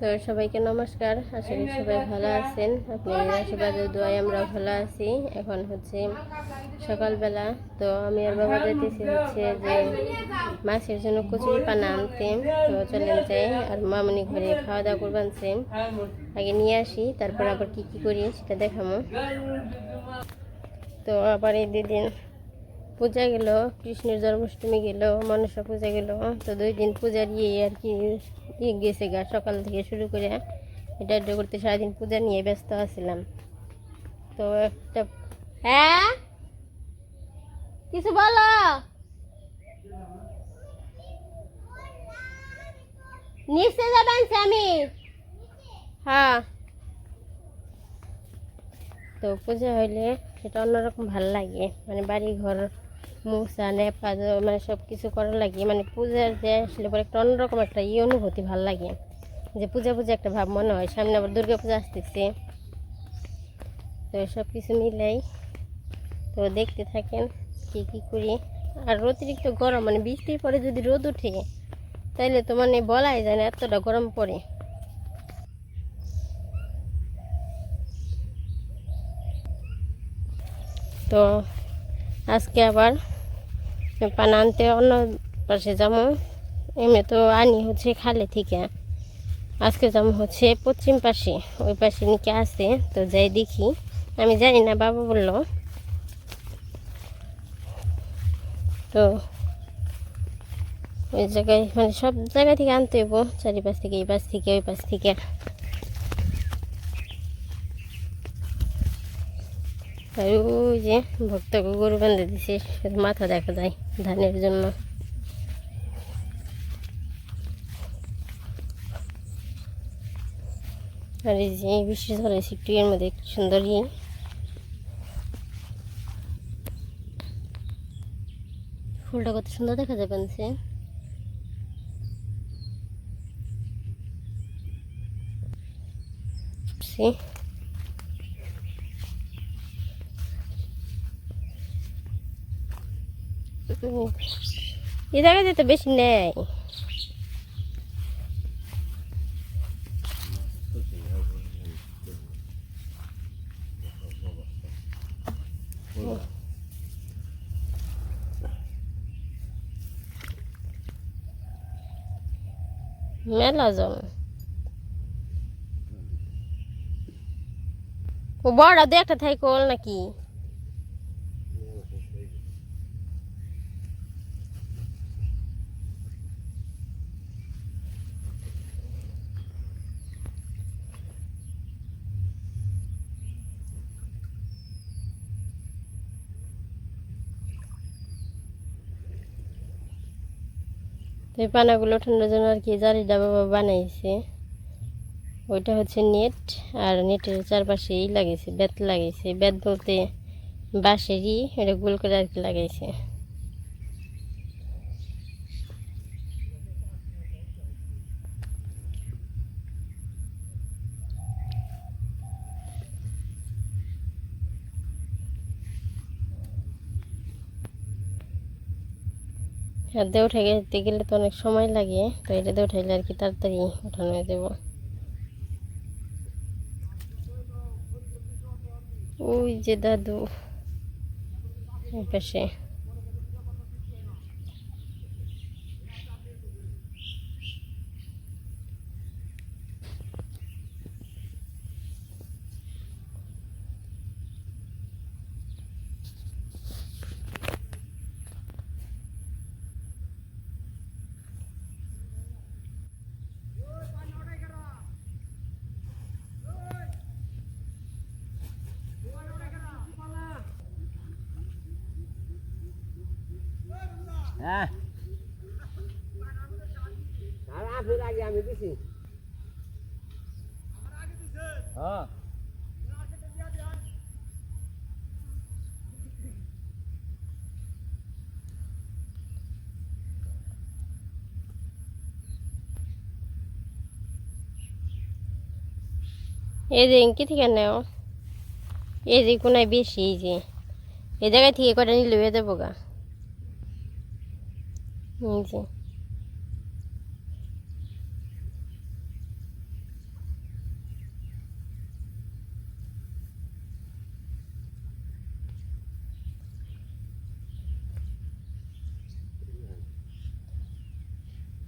তো সবাইকে নমস্কার। আশা করি সবাই ভালো আছেন। আপনার আশীর্বাদের দোয়ায় আমরা ভালো আছি। এখন হচ্ছে সকালবেলা। তো আমি আর বাবা যেতেছি হচ্ছে যে মাছের জন্য কচুরি পানা আনতে। তো চলে যাই। আর মামনি ঘরে খাওয়া দাওয়া করবেন সেম। আগে নিয়ে আসি, তারপর আবার কি কি করি সেটা দেখাবো তো আবার এই দুদিন পূজা গেল, কৃষ্ণের জন্মাষ্টমী গেল, মনসা পূজা গেল, তো দুই দিন পূজার ইয়ে আর কি ইয়ে গেছে গা, সকাল থেকে শুরু করে এটা এটা করতে সারাদিন পূজা নিয়ে ব্যস্ত আছিলাম। তো একটা হ্যাঁ? কিছু বলো? নিচে যাবেন স্বামী। হ্যাঁ। তো পূজা হইলে সেটা অন্যরকম ভালো লাগে মানে বাড়ি ঘর মুসা নেপা মানে সব কিছু করার লাগে। মানে পূজার যে আসলে পরে একটা অন্যরকম একটা ইয়ে অনুভূতি ভালো লাগে। যে পূজা পূজা একটা ভাব মনে হয়। সামনে আবার দুর্গা পূজা আসতেছে। তো সব কিছু মিলাই তো দেখতে থাকেন কি কি করি। আর অতিরিক্ত গরম মানে বৃষ্টির পরে যদি রোদ ওঠে, তাইলে তো মানে বলাই যায় না এতটা গরম পড়ে তো আজকে আবার পানা আনতে অন্য পাশে যাব। এমনি তো আনি হচ্ছে খালে থেকে। আজকে যাব হচ্ছে পশ্চিম পাশে, ওই পাশে নিকে আছে, তো যাই দেখি। আমি জানি না, বাবা বলল। তো ওই জায়গায় মানে সব জায়গা থেকে আনতে হইব, চারিপাশ থেকে এই পাশ থেকে, ওই পাশ থেকে। আর ওই যে ভক্তকে গরু বেঁধে দিছে মাথা দেখা যায় ধানের জন্য আর এই যে বৃষ্টি ধরেছে একটু এর মধ্যে সুন্দর ইয়ে ফুলটা কত সুন্দর দেখা যাবে সে See? এই জায়গাতে তো বেশি নেই। মেলা জন ও বড় দু একটা থাইকল নাকি। তো এই পানাগুলো ঠান্ডার জন্য আর কি জারি বাবা বানাইছে। ওইটা হচ্ছে নেট, আর নেটের চারপাশে ই লাগিয়েছে বেত লাগিয়েছে বেত বলতে বাঁশেরই, এটা গোল করে আর কি লাগাইছে। দিয়ে উঠে যেতে গেলে তো অনেক সময় লাগে, তো এটাতে উঠাইলে আর কি তাড়াতাড়ি উঠানো হয়ে যাব ওই যে দাদু পাশে। হ্যাঁ। আর আপনার আগে আমি দিছি। হ্যাঁ। এই যে কি থেকে নেও। এই যে কোনায় বেশি এই যে। এই জায়গায় থেকে কটা নিলে হয়ে যাব গা? 眼睛。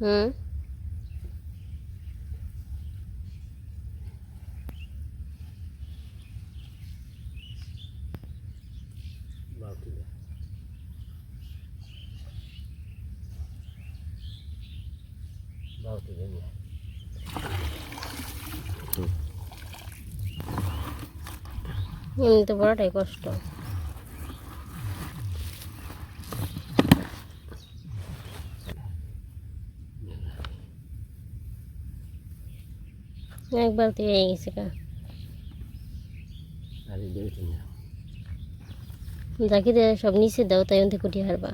嗯。啊！对。এমনিতে বড়টাই কষ্ট। এক বালতি হয়ে গেছে কা আর এই দুইটি না যাকে সব নিচে দাও তাই অন্তে কুটি হারবা।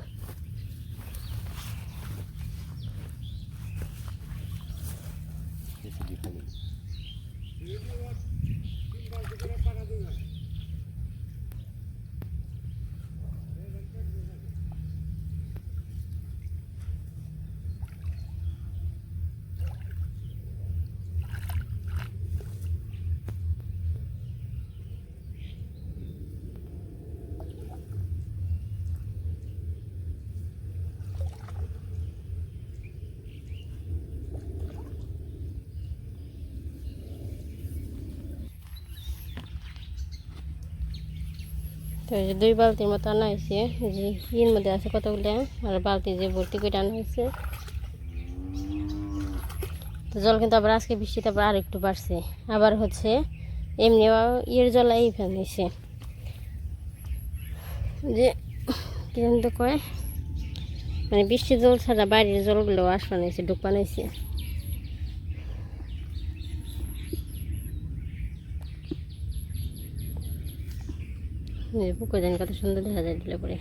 你就说你把这个放到这个 যে দুই বালতির মতো আনা হয়েছে। যে ইয়ের মধ্যে আছে কতগুলো? আর বালতি যে ভর্তি করে আনা হয়েছে। তো জল কিন্তু আবার আজকে বৃষ্টিতে আবার আর একটু বাড়ছে। আবার হচ্ছে এমনিও ইয়ের জল এই ফেল নিছে যে কি জানি তো কয়? মানে বৃষ্টির জল ছাড়া বাইরের জলগুলো আসবা নিয়েছে ডুব বানাইছে পুকুর জানি কত সুন্দর দেখা যায় দিলে পরে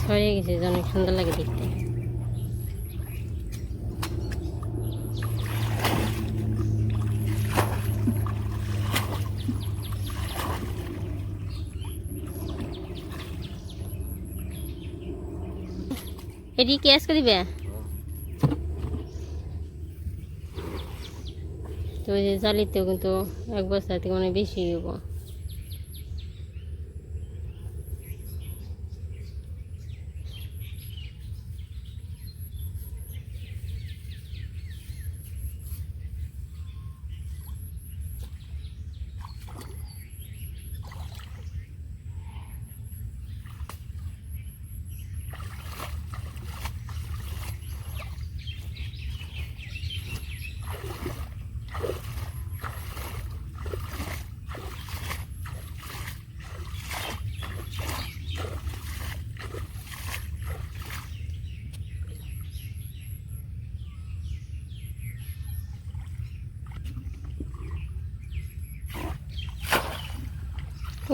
ছড়িয়ে গেছে অনেক সুন্দর লাগে দেখতে। এটি ক্যাশ করে দিবে? তো জালিতেও কিন্তু এক বস্তা থেকে অনেক বেশি হইব।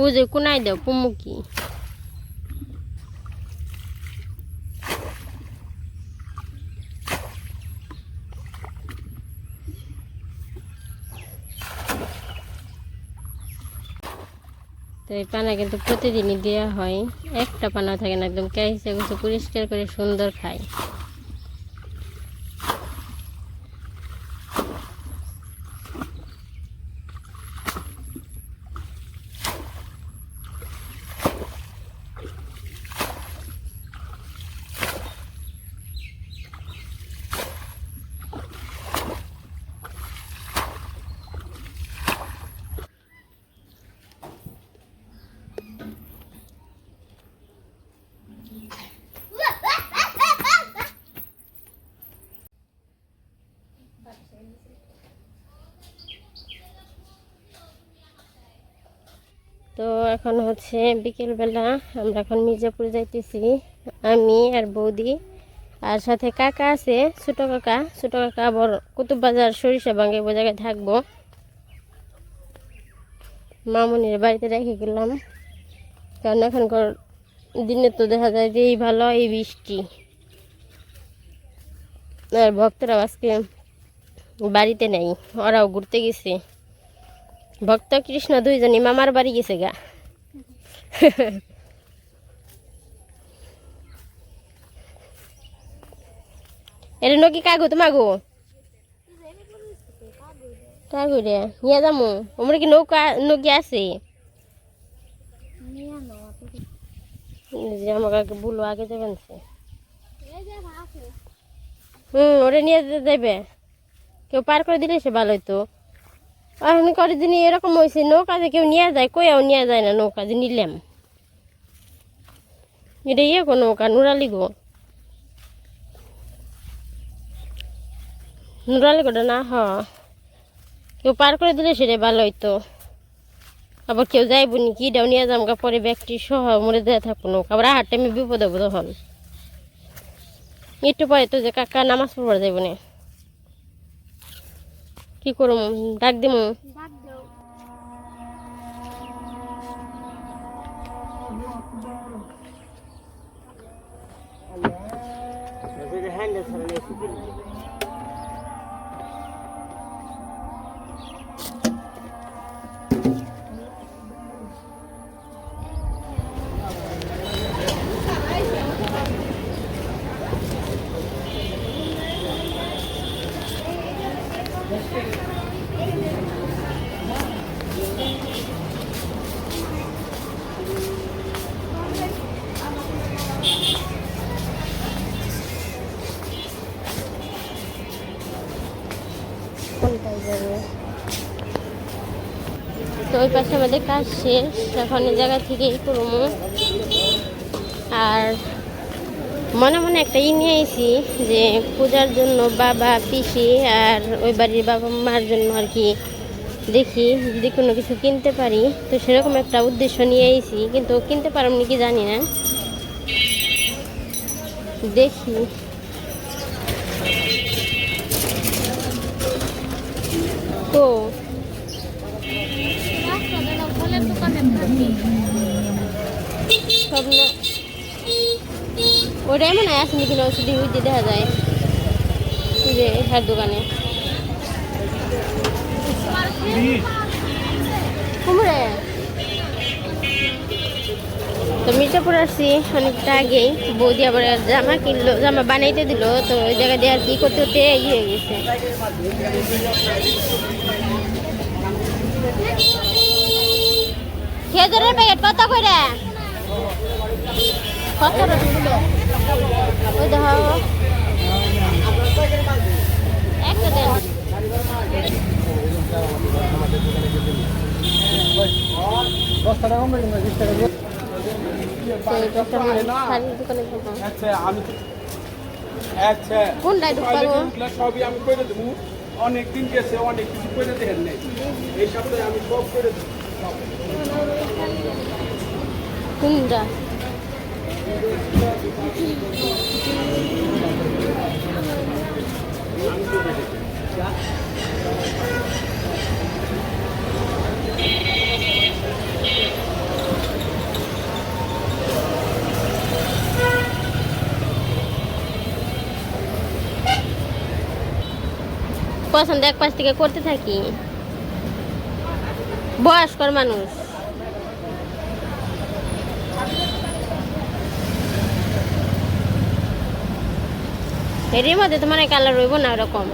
ও যে কোনায় পুমুকি। তো এই পানা কিন্তু প্রতিদিনই দেওয়া হয়। একটা পানা থাকে না, একদম ক্যাসে গুছে পরিষ্কার করে সুন্দর খায়। তো এখন হচ্ছে বিকেলবেলা আমরা এখন মির্জাপুর যাইতেছি, আমি আর বৌদি। আর সাথে কাকা আছে, ছোটো কাকা। ছোটো কাকা আবার কুতুব বাজার সরিষা ওই জায়গায় থাকব। মামুনির বাড়িতে রেখে গেলাম। কারণ এখনকার দিনে তো দেখা যায় যে এই ভালো, এই বৃষ্টি। আর ভক্তরা আজকে বাড়িতে নেই, ওরাও ঘুরতে গেছে। ভক্ত কৃষ্ণ দুইজনই, মামার বাড়ি গেছে গা। এটা নকি, কাগো তা করে নিয়ে যাব আমরা কি নৌকা, নৌকি আছে? যে আমাকে বলব আগে যাবেন হুম ওটা নিয়ে যেতে দেবে কেউ পার করে দিলে সে ভালো হতো এখন করে দিন এরকম হয়েছে, নৌকা যে কেউ নিয়ে যায়, কইয়াও নিয়ে যায় না নৌকা যে নিলাম। এটা ইয়ে গো নৌকা, নুরালি গো। নুরালি গোটা না, হ। কেউ পার করে দিলে সেটা ভালো হইতো। আবার কেউ যাইব নি কি ডাও নিয়ে যাম পরে ব্যক্তি সহ মরে দেওয়া থাকব নৌকা। আবার আহার টাইমে বিপদ হব তখন একটু পরে তো যে কাকা নামাজ পড়বার যাইব না। কি করব? ডাক দিমু হ্যান্ডেল ওই পাশে আমাদের কাজ শেষ, এখন এই জায়গা থেকে ই করব। আর মনে মনে একটা ই নিয়ে আইছি যে পূজার জন্য বাবা, পিসি আর ওই বাড়ির বাবা মার জন্য আর কি দেখি, যদি কোনো কিছু কিনতে পারি। তো সেরকম একটা উদ্দেশ্য নিয়ে আইছি, কিন্তু কিনতে পারব নাকি জানি না। দেখি। তো সব না ওটাই মনে হয় আসেনি কিনা ওষুধ দিয়ে দেখা যায়। যে হ্যার দোকানে। তো মির্জাপুর আসছি অনেকটা আগেই। বৌদি আবার জামা কিনলো, জামা বানাইতে দিল, তো ওই জায়গা দিয়ে আর কি করতে করতে হয়ে গেছে। খেজুরের প্যাকেট কত করে কত অনেক দিন গেছে, অনেক কিছু করে দেখেন এই সপ্তাহে আমি সব করে দেবো। কোনটা? পছন্দ এক পাশ থেকে করতে থাকি। বয়স্কর মানুষ। এর মধ্যে তোমার কালার রইব না ওরকম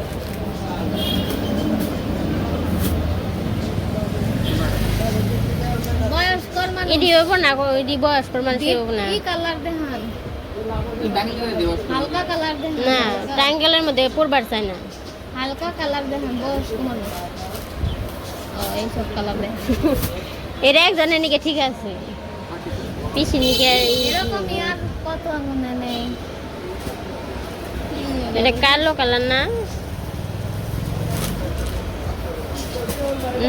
হইব না গো, এটি বয়স্কর মানুষ হইব না। কি কালার দেখান হালকা কালার দেখান না ট্রায়াঙ্গেলের মধ্যে পড়বার চাই না। হালকা কালার দেখান বয়স্ক মানুষ ও এইসব কালার দেখান এটা একজনের নিকে ঠিক আছে। পিসি নিকে এরকমই আর কত এটা কালো কালার না?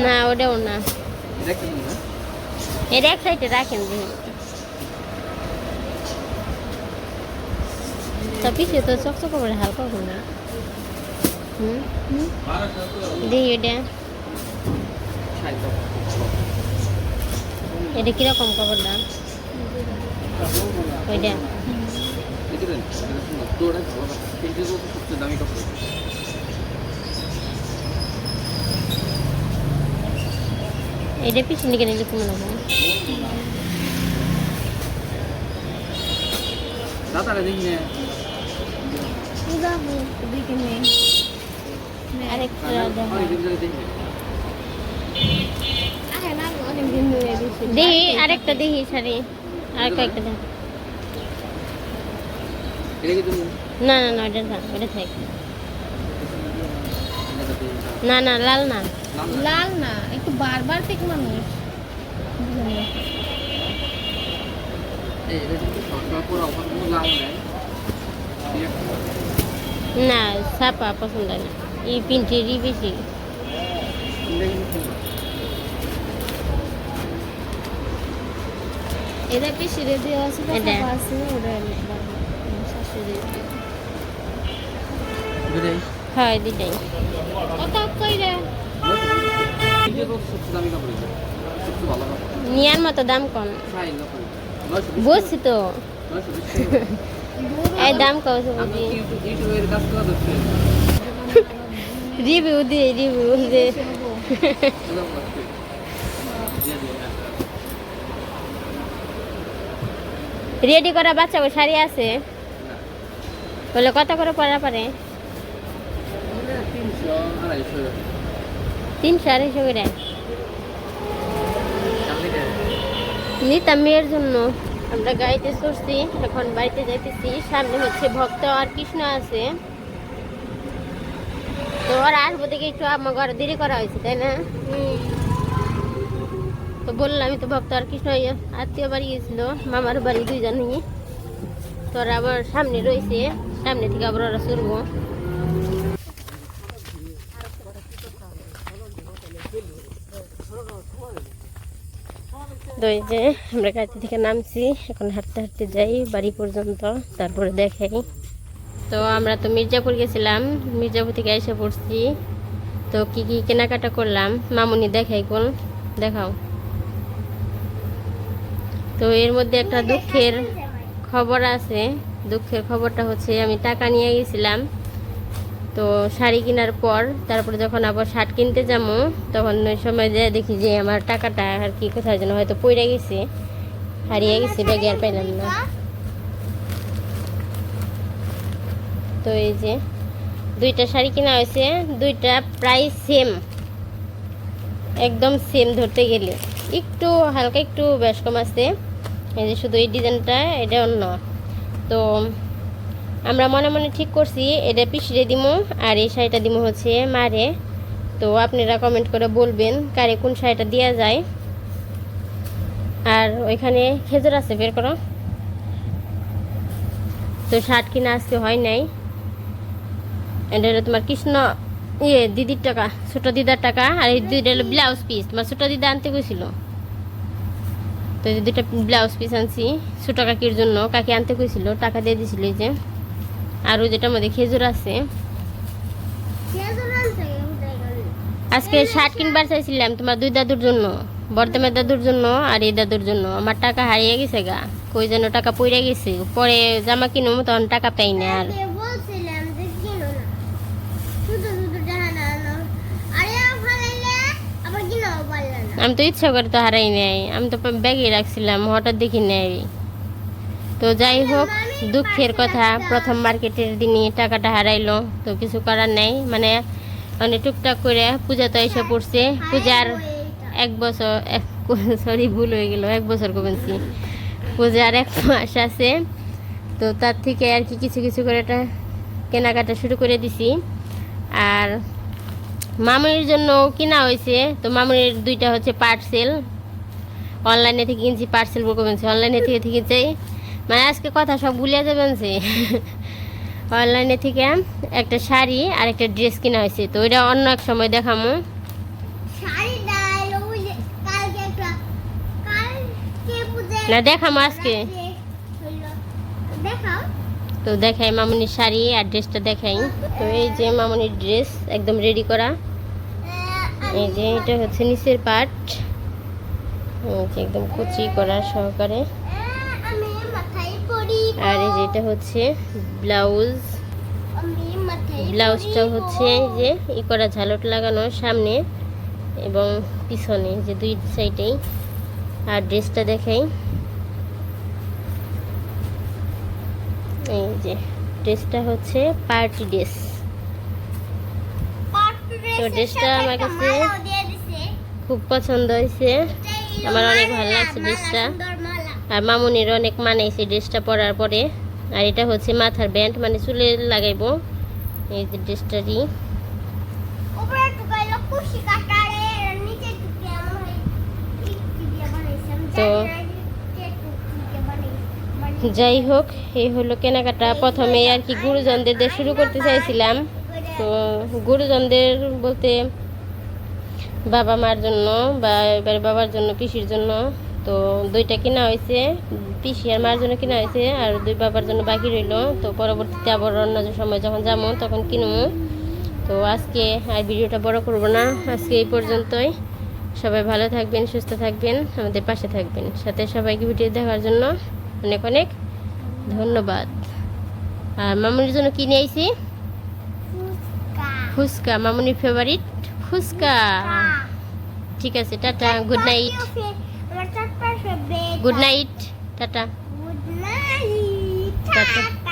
না, ওটাও না। এটা এক সাইডে রাখেন তা পিছিয়ে তো চকচক করে হালকা করে হুম? দেখি এটা। এটা কীরকম কাপড়টা ওইটা। ভিতরে না তো ওটা ভালো কাপড় সবচেয়ে দামি কাপড় এটা পিছনে কেন এরকম নেব দাদারা দেখি। না আরেকটা দেখি শাড়ি আর কয়েকটা না না না ওটা থাক ওটা থাক। না না লাল না। লাল না? একটু বারবার মানুষ। না? ছাপা পছন্দ না। এই প্রিন্টেরই বেশি। এটা। এটা পিসিরে দেওয়া আছে এটা? আছে ওটা শাশুড়ি দুটাই হয় দুটাই কত কইরা এটা তো সবচেয়ে দামি কাপড় এটা সবচেয়ে ভালো কাপড় নেওয়ার মতো দাম কম। বুঝছি তো। এই দাম ধরছি রিভিউ দিয়ে রিভিউ দিয়ে। হ্যাঁ। রেডি করা বাচ্চা শাড়ি আছে। বলে কত করে পড়া পারে তিনশো আড়াইশো করে নিতাম মেয়ের জন্য আমরা গাড়িতে চড়ছি এখন বাড়িতে যাইতেছি। সামনে হচ্ছে ভক্ত আর কৃষ্ণ আছে। তো ওরা আসব দেখে একটু আমার ঘরে দেরি করা হয়েছে তাই না? তো বললাম তো ভক্ত আর কৃষ্ণ আত্মীয় বাড়ি গেছিল মামার বাড়ি দুইজনই। তো ওরা আবার সামনে রয়েছে। সামনে থেকে আবার ওরা চড়বো। তো এই যে আমরা গাড়ি থেকে নামছি, এখন হাঁটতে হাঁটতে যাই বাড়ি পর্যন্ত, তারপরে দেখাই। তো আমরা তো মির্জাপুর গেছিলাম, মির্জাপুর থেকে এসে পড়ছি। তো কি কি কেনাকাটা করলাম, মামুনি দেখাই কোন, দেখাও। তো এর মধ্যে একটা দুঃখের খবর আছে। দুঃখের খবরটা হচ্ছে আমি টাকা নিয়ে গেছিলাম। তো শাড়ি কেনার পর, তারপরে যখন আবার শার্ট কিনতে যাব, তখন ওই সময় যে দেখি যে আমার টাকাটা আর কি কোথায় যেন হয়তো পড়ে গেছে, হারিয়ে গেছে, ব্যাগে আর পাইলাম না। তো এই যে দুইটা শাড়ি কেনা হয়েছে, দুইটা প্রায় সেম একদম সেম ধরতে গেলে। একটু হালকা একটু বেশ কম আছে, এই যে শুধু এই ডিজাইনটা এটা অন্য তো আমরা মনে মনে ঠিক করছি, এটা পিসিয়ে দিমু আর এই শাড়িটা দিমু হচ্ছে মারে। তো আপনারা কমেন্ট করে বলবেন কারে কোন শাড়িটা দেওয়া যায়। আর ওইখানে খেজুর আছে, বের করো। তো শার্ট কিনা আজকে হয় নাই। এটা হলো তোমার কৃষ্ণ ইয়ে দিদির টাকা, ছোট দিদার টাকা। আর এই দুইটা হলো ব্লাউজ পিস তোমার ছোট দিদা আনতে গেছিল। তো দুইটা ব্লাউজ পিস আনছি। ছোট কাকির জন্য কাকি আনতে কইছিল টাকা দিয়ে দিছিল এই যে। আর ওই যেটা মধ্যে খেজুর আছে। আজকে শার্ট কিনবার চাইছিলাম তোমার দুই দাদুর জন্য বর্তমের দাদুর জন্য আর এই দাদুর জন্য। আমার টাকা হারিয়ে গেছে গা কই যেন টাকা পড়ে গেছে। পরে জামা কিনবো তখন টাকা পাই না আর। কিনো কিনো আমি তো ইচ্ছা করে তো হারাই নাই। আমি তো ব্যাগে রাখছিলাম হঠাৎ দেখি নাই। তো যাই হোক, দুঃখের কথা, প্রথম মার্কেটের দিনই টাকাটা হারাইলো, তো কিছু করার নেই। মানে মানে টুকটাক করে পূজা তো এসে পড়ছে। পূজার এক বছর, এক সরি, ভুল হয়ে গেল, এক বছর কমেছি। পূজার এক মাস আছে, তো তার থেকে আর কি কিছু কিছু করে একটা কেনাকাটা শুরু করে দিছি। আর মামুনির জন্য কিনা হয়েছে, তো মামুনির দুইটা হচ্ছে পার্সেল অনলাইনে থেকে কিনছি পার্সেল বুক কিনছি অনলাইনে থেকে কিনছি মানে আজকে কথা সব ভুলিয়া যাবেন যে। অনলাইনে থেকে একটা শাড়ি আর একটা ড্রেস কিনা হয়েছে। তো ওইটা অন্য এক সময় দেখামো। না দেখামো আজকে। তো দেখাই মামুনির শাড়ি আর ড্রেসটা দেখাই। তো এই যে মামুনির ড্রেস একদম রেডি করা। এই যে এটা হচ্ছে নিচের পার্ট একদম কুচি করা সহকারে। আর এই যে এটা হচ্ছে ব্লাউজ। ব্লাউজটা হচ্ছে এই যে ই করা ঝালট লাগানো সামনে এবং পিছনে যে দুই সাইডেই। আর ড্রেসটা দেখাই। এই যে ড্রেসটা হচ্ছে পার্টি ড্রেস। তো ড্রেসটা আমার কাছে খুব পছন্দ হয়েছে। আমার অনেক ভালো লাগছে ড্রেসটা। আর মামুনির অনেক মানাইছে ড্রেসটা পরার পরে। আর এটা হচ্ছে মাথার ব্যান্ড মানে চুলে লাগাইবো। এই যে ড্রেসটারই তো জানি না নিচে টুকে বানাইছে যাই হোক এই হলো কেনাকাটা। প্রথমে আর কি গুরুজনদের দিয়ে শুরু করতে চাইছিলাম। তো গুরুজনদের বলতে বাবা মার জন্য বা এবার বাবার জন্য পিসির জন্য তো দুইটা কেনা হয়েছে পিসি আর মার জন্য কেনা হয়েছে আর দুই বাবার জন্য বাকি রইল। তো পরবর্তীতে আবার অন্য সময় যখন যাব তখন কিনবো। তো আজকে আর ভিডিওটা বড় করব না আজকে এই পর্যন্তই। সবাই ভালো থাকবেন সুস্থ থাকবেন আমাদের পাশে থাকবেন। সাথে সবাইকে ভিডিও দেখার জন্য অনেক অনেক ধন্যবাদ। আর মামুনির জন্য কিনে আইছি? ফুচকা। মামুনির ফেভারিট ফুচকা। ঠিক আছে tata good night good night tata good night tata